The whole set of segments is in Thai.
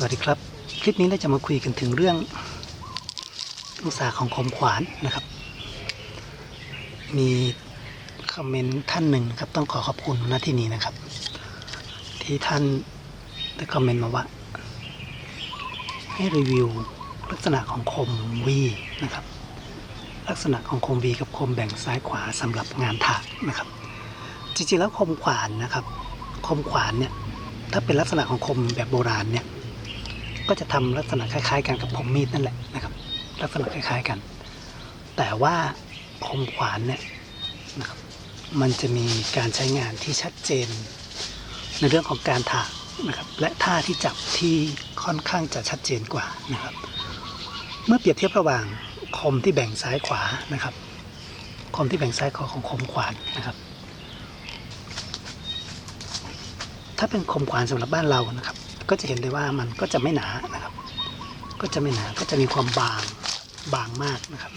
สวัสดีครับ คลิปนี้เราจะมาคุยกันถึงเรื่ององศาของคมขวานนะครับ มีคอมเมนต์ท่านหนึ่งนะครับ ต้องขอขอบคุณณที่นี้นะครับ ที่ท่านได้คอมเมนต์มาว่า ให้รีวิวลักษณะของคมวีนะครับ ลักษณะของคมวีกับคมแบ่งซ้ายขวาสำหรับงานถากนะครับ จริงๆแล้วคมขวานนะครับ คมขวานเนี่ยถ้าเป็นลักษณะของคมแบบโบราณเนี่ย ก็จะทำลักษณะคล้ายๆ กันกับคมมีดนั่นแหละนะครับ ลักษณะคล้ายๆกัน แต่ว่าคมขวานเนี่ยนะครับมันจะมีการใช้งานที่ชัดเจน ในเรื่องของการถากนะครับและท่าที่จับที่ค่อนข้างจะชัดเจนกว่านะครับ เมื่อเปรียบเทียบระหว่างคมที่แบ่งซ้ายขวานะครับ คมที่แบ่งซ้ายขวาของคมขวานนะครับ ถ้าเป็นคมขวานสำหรับบ้านเรานะครับ ก็จะเห็นได้ว่ามันก็จะไม่หนานะครับ ก็จะไม่หนาก็จะมีความบางบางมากนะครับ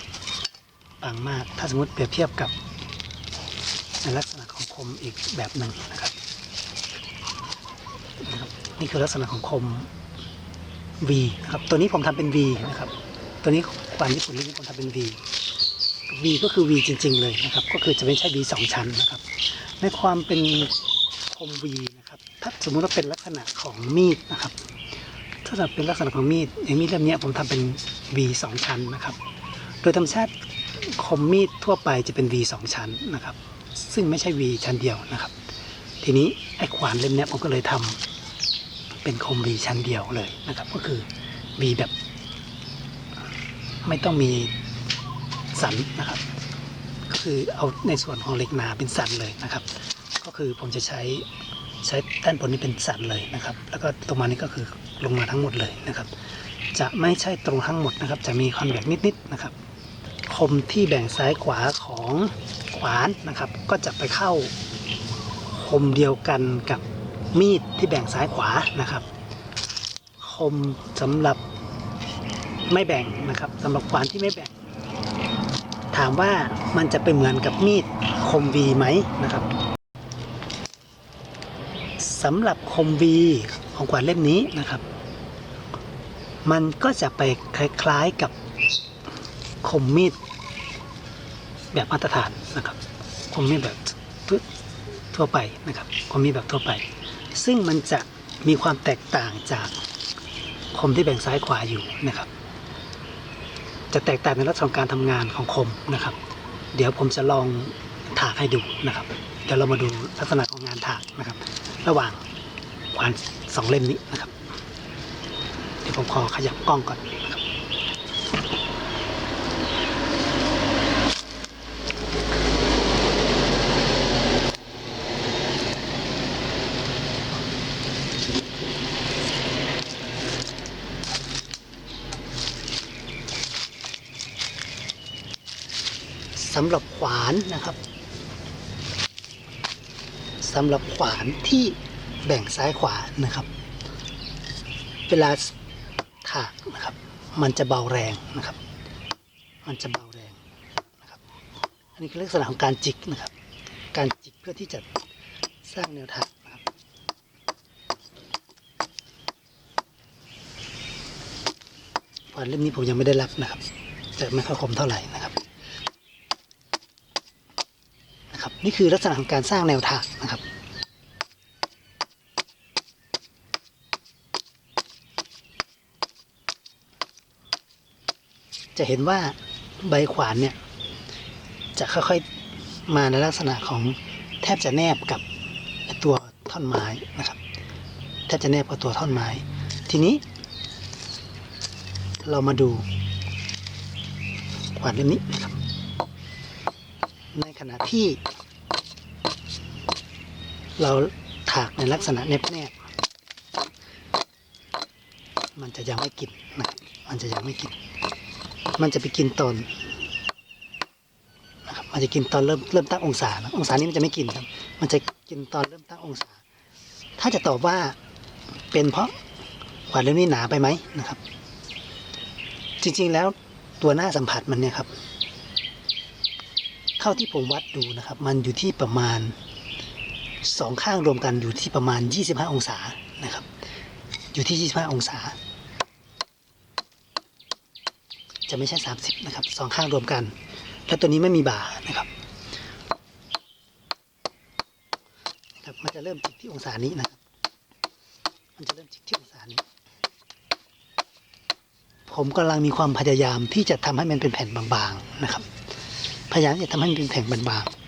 บางมากถ้าสมมติเปรียบเทียบกับในลักษณะของคมอีกแบบหนึ่งนะครับนี่คือลักษณะของคม V นะครับตัวนี้ผมทำเป็น V นะครับ ตัวนี้ขวานญี่ปุ่นนี่ผมทำเป็น V V ก็คือ V จริง ๆ เลยนะครับ ก็คือจะไม่ใช่ V สองชั้นนะครับ ในความเป็นคม V นะ ถ้าสมมุติว่าเป็นลักษณะของมีดนะครับ ถ้าเป็นลักษณะของมีดอย่างมีดเล่มนี้ผมทำเป็น V สองชั้นนะครับ โดยธรรมชาติคมมีดทั่วไปจะเป็น V สองชั้นนะครับ ซึ่งไม่ใช่ V ชั้นเดียวนะครับ ทีนี้ไอ้ขวานเล่มนี้ผมก็เลยทำเป็นคม V ชั้นเดียวเลยนะครับ ก็คือ V แบบ ไม่ต้องมีสันนะครับ ก็คือเอาในส่วนของเหล็กหนาเป็นสันเลยนะครับ ก็คือผมจะใช้ ใช้ด้านบนนี้เป็นสันเลยนะครับ แล้วก็ตรงมานี้ก็คือลงมาทั้งหมดเลยนะครับ จะไม่ใช่ตรงทั้งหมดนะครับ จะมีคอนแวคนิดๆนะครับ คมที่แบ่งซ้ายขวาของขวานนะครับ ก็จะไปเข้าคมเดียวกันกับมีดที่แบ่งซ้ายขวานะครับ คมสำหรับไม่แบ่งนะครับสำหรับขวานที่ไม่แบ่ง ถามว่ามันจะไปเหมือนกับมีดคมวีไหมนะครับ สำหรับคมวีของขวานเล่มนี้นะครับ มันก็จะไปคล้ายๆกับคมมีดแบบมาตรฐานนะครับ คมมีดแบบทั่วทั่วไปนะครับ คมมีดแบบทั่วไป ซึ่งมันจะมีความแตกต่างจากคมที่แบ่งซ้ายขวาอยู่นะครับ จะแตกต่างในลักษณะของการทำงานของคมนะครับ เดี๋ยวผมจะลองถากให้ดูนะครับ เดี๋ยวเรามาดูลักษณะของงานถากนะครับ ระหว่างขวานสองเล่มนี้นะครับ เดี๋ยวผมขอขยับกล้องก่อนนะครับสำหรับขวานนะครับ สำหรับขวานที่แบ่งซ้ายขวานะครับ เวลาถากนะครับ มันจะเบาแรงนะครับ มันจะเบาแรงนะครับ อันนี้คือลักษณะของการจิกนะครับ การจิกเพื่อที่จะสร้างแนวถากนะครับขวานเล่มนี้ผมยังไม่ได้รับนะครับแต่ไม่ค่อยคมเท่าไหร่นะครับ นี่คือลักษณะของการสร้างแนวทางนะครับจะเห็นว่าใบขวานเนี่ย จะค่อยๆมาในลักษณะของแทบจะแนบกับตัวท่อนไม้นะครับ แทบจะแนบกับตัวท่อนไม้ ทีนี้ เรามาดูขวานเล่มนี้นะครับในขณะที่ เราถากในลักษณะแนบๆมันจะยังไม่กินนะมันจะยังไม่กิน มันจะไปกินตอนนะครับมันจะกินตอนเริ่มเริ่มตั้งองศานะองศานี้มันจะไม่กินครับ มันจะกินตอนเริ่มตั้งองศา ถ้าจะตอบว่าเป็นเพราะขวานเล่มนี้หนาไปไหมนะครับ จริงๆแล้วตัวหน้าสัมผัสมันเนี่ยครับเท่าที่ผมวัดดูนะครับ มันอยู่ที่ประมาณ สองข้างรวมกันอยู่ที่ประมาณ 25 องศานะครับ อยู่ที่ 25 องศา จะไม่ใช่ 30 นะครับสองข้างรวมกัน แล้วตัวนี้ไม่มีบ่านะครับครับ มันจะเริ่มจิกที่องศานี้นะครับ มันจะเริ่มจิกที่องศานี้ ผมกำลังมีความพยายามที่จะทำให้มันเป็นแผ่นบางๆนะครับ พยายามจะทำให้มันเป็นแผ่นบางๆ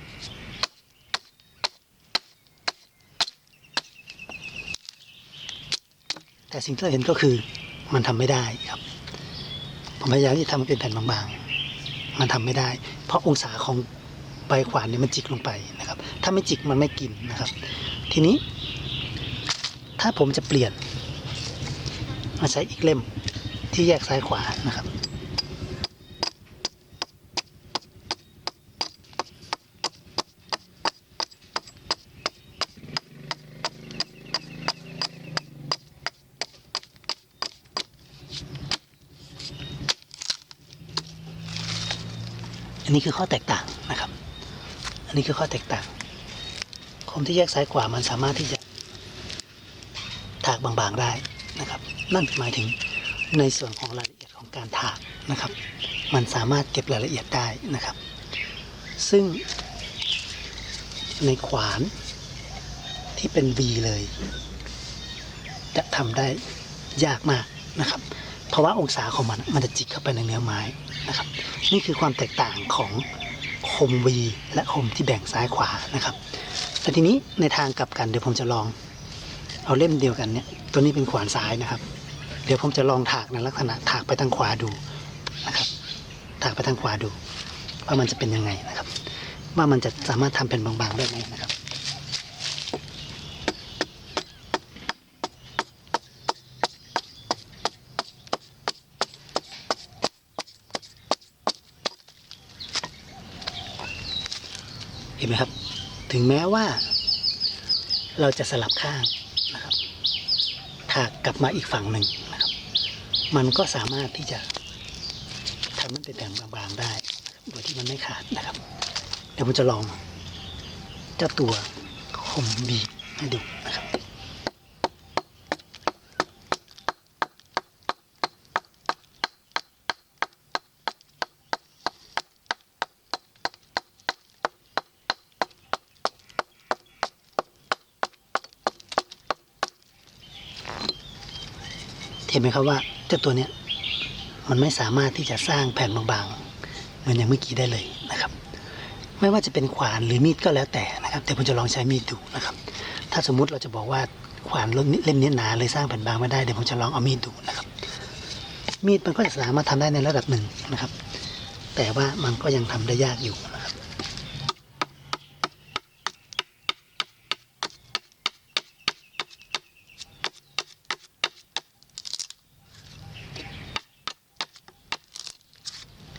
แต่สิ่งที่เราเห็นก็คือมันทำไม่ได้ครับ ผมพยายามที่จะทำให้เป็นแผ่นบางๆ มันทำไม่ได้ เพราะองศาของใบขวานเนี่ยมันจิกลงไปนะครับ ถ้าไม่จิกมันไม่กินนะครับ ทีนี้ ถ้าผมจะเปลี่ยนมาใช้อีกเล่มที่แยกซ้ายขวานะครับ อันนี้คือข้อแตกต่างนะครับ อันนี้คือข้อแตกต่าง คมที่แยกซ้ายขวามันสามารถที่จะถากบางๆได้นะครับ นั่นหมายถึงในส่วนของรายละเอียดของการถากนะครับ มันสามารถเก็บรายละเอียดได้นะครับ ซึ่งในขวานที่เป็น V เลย จะทำได้ยากมากนะครับ เพราะว่าองศาของมันมันจะจิกเข้าไปในเนื้อไม้นะครับ นี่คือความแตกต่างของคม V และคมที่แบ่งซ้ายขวานะครับแต่ทีนี้ในทางกลับกันเดี๋ยวผมจะลอง เอาเล่มเดียวกันเนี่ยตัวนี้เป็นขวานซ้ายนะครับ เดี๋ยวผมจะลองถากในลักษณะถากไปทางขวาดูนะครับ ถากไปทางขวาดู ว่ามันจะเป็นยังไงนะครับ ว่ามันจะสามารถทำเป็นบางๆได้ไหมนะครับ ห็นไหมครับ ถึงแม้ว่าเราจะสลับข้างนะครับถากกลับมาอีกฝั่งหนึ่งนะครับ มันก็สามารถที่จะทำมันเป็นแผ่นบางๆได้ โดยที่มันไม่ขาดนะครับ เดี๋ยวผมจะลองเจ้าตัวคมบีให้ดูนะครับ เห็นไหมครับว่าเจ้าตัวเนี้ยมันไม่สามารถที่จะสร้างแผ่นบางๆเหมือนอย่างเมื่อกี้ได้เลยนะครับ ไม่ว่าจะเป็นขวานหรือมีดก็แล้วแต่นะครับแต่ผมจะลองใช้มีดดูนะครับ ถ้าสมมุติเราจะบอกว่าขวานเล่มนี้เล่มนี้หนาเลยสร้างแผ่นบางไม่ได้เดี๋ยวผมจะลองเอามีดดูนะครับ มีดมันก็จะสามารถทำได้ในระดับหนึ่งนะครับ แต่ว่ามันก็ยังทำได้ยากอยู่นะ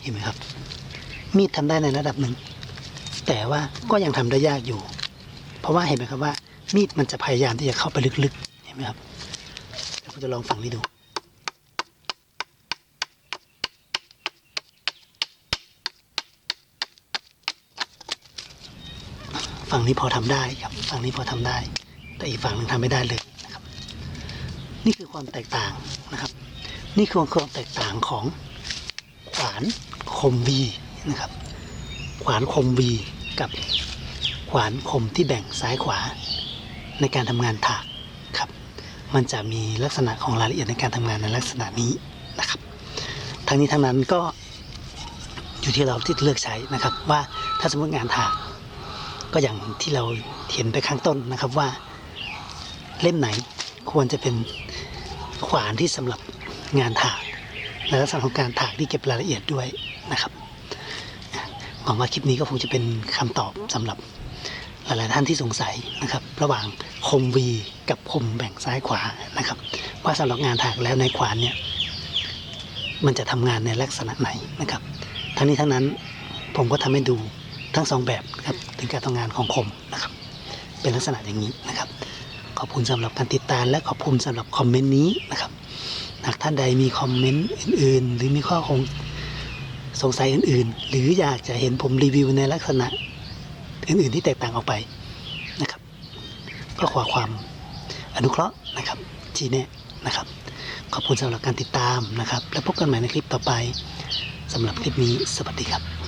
เห็นไหมครับ มีดทำได้ในระดับหนึ่ง แต่ว่าก็ยังทำได้ยากอยู่ เพราะว่าเห็นไหมครับว่า มีดมันจะพยายามที่จะเข้าไปลึกๆ เห็นไหมครับเดี๋ยวผมจะลองฝั่งนี้ดูฝั่งนี้พอทำได้ครับ ฝั่งนี้พอทำได้ แต่อีกฝั่งหนึ่งทำไม่ได้เลยนะครับ นี่คือความแตกต่างนะครับ นี่คือความแตกต่างของขวาน มวีนะครับ ขวานคมวีกับขวานคมที่แบ่งซ้ายขวาในการทำงานถากครับ มันจะมีลักษณะของรายละเอียดในการทำงานในลักษณะนี้นะครับ ทั้งนี้ทั้งนั้นก็อยู่ที่เราที่เลือกใช้นะครับ ว่าถ้าสมมติงานถากก็อย่างที่เราเห็นไปข้างต้นนะครับว่าเล่มไหนควรจะเป็นขวานที่สำหรับงานถากในลักษณะของการถากที่เก็บรายละเอียดด้วย หวังว่าคลิปนี้ก็คงจะเป็นคำตอบสำหรับหลาย ๆ ท่านที่สงสัยนะครับ ระหว่างคมวีกับคมแบ่งซ้ายขวานะครับ ว่าสำหรับงานถากแล้วในขวานเนี่ยมันจะทำงานในลักษณะไหนนะครับ ทั้งนี้ทั้งนั้นผมก็ทำให้ดูทั้งสองแบบนะครับถึงการทำงานของคมนะครับ เป็นลักษณะอย่างนี้นะครับ ขอบคุณสำหรับการติดตามและขอบคุณสำหรับคอมเมนต์นี้นะครับหากท่านใดมีคอมเมนต์อื่น ๆ หรือมีข้อคง สงสัยอื่นๆ หรืออยากจะเห็นผมรีวิวในลักษณะอื่นๆที่แตกต่างออกไปนะครับ ก็ขอความอนุเคราะห์นะครับชี้แนะนะครับ ขอบคุณสำหรับการติดตามนะครับ แล้วพบกันใหม่ในคลิปต่อไปสำหรับคลิปนี้สวัสดีครับ